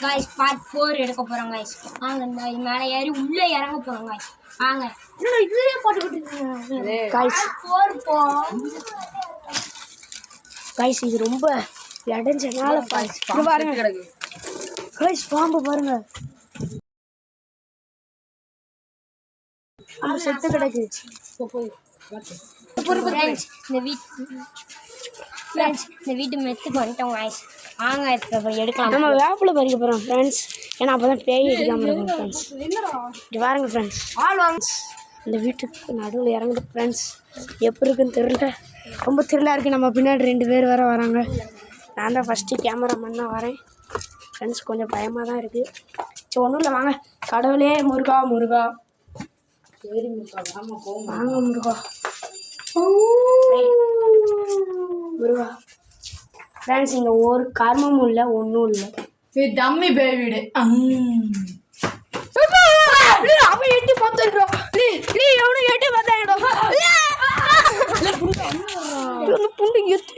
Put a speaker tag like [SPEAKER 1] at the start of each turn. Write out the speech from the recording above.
[SPEAKER 1] Guys part four எடுக்க போகிறோம் guys வாங்க இந்த மேலே ஏறி உள்ளே இறங்க போகிறோம் காய்ஸ் வாங்க. என்னடா இதுலேயே போட்டுக்கிட்டு
[SPEAKER 2] காய்ஸ்
[SPEAKER 1] ஃபோர் போ.
[SPEAKER 2] காய்ஸ் இது ரொம்ப இடைஞ்சனால காய்ஸ் பாருங்க.
[SPEAKER 3] கிடக்கு.
[SPEAKER 2] காய்ஸ் பாம்பு பாருங்க. செத்து கிடக்கு.
[SPEAKER 1] இந்த வீட் ஃப்ரெண்ட்ஸ் இந்த வீட்டு மெத்துக்கு வந்துட்டோம் காய்ஸ் வாங்க எடுக்கலாம்.
[SPEAKER 2] நம்ம வேப்பில் பறிக்க போகிறோம் ஃப்ரெண்ட்ஸ் ஏன்னா அப்போ தான் பேய் அடிக்காமல் இருக்கும் ஃப்ரெண்ட்ஸ் இது பாருங்க ஃப்ரெண்ட்ஸ் இந்த வீட்டுக்கு நடுவில் இறங்குது ஃப்ரெண்ட்ஸ் எப்படி இருக்குன்னு தெரில ரொம்ப இருக்குது நம்ம பின்னாடி ரெண்டு பேர் வேறு வராங்க. நான் தான் ஃபஸ்ட்டு கேமராமேன் தான் வரேன். ஃப்ரெண்ட்ஸ் கொஞ்சம் பயமாக தான் இருக்குது சரி ஒன்றும் இல்லை வாங்க. கடவுளே முருகா முருகா.
[SPEAKER 3] சரி முக்கா வாமா போங்க
[SPEAKER 2] வாங்க முருகா. முருகா ஃப்ரெண்ட்ஸ் இங்கே ஒரு கர்மமும் இல்லை ஒன்றும் இல்லை.
[SPEAKER 3] இது டம்மி பேய் வீடு. எட்டி பார்த்துருக்கோம் நீ நீ எவனும் எட்டி பார்த்தாயிடும் புண்டு எத்தி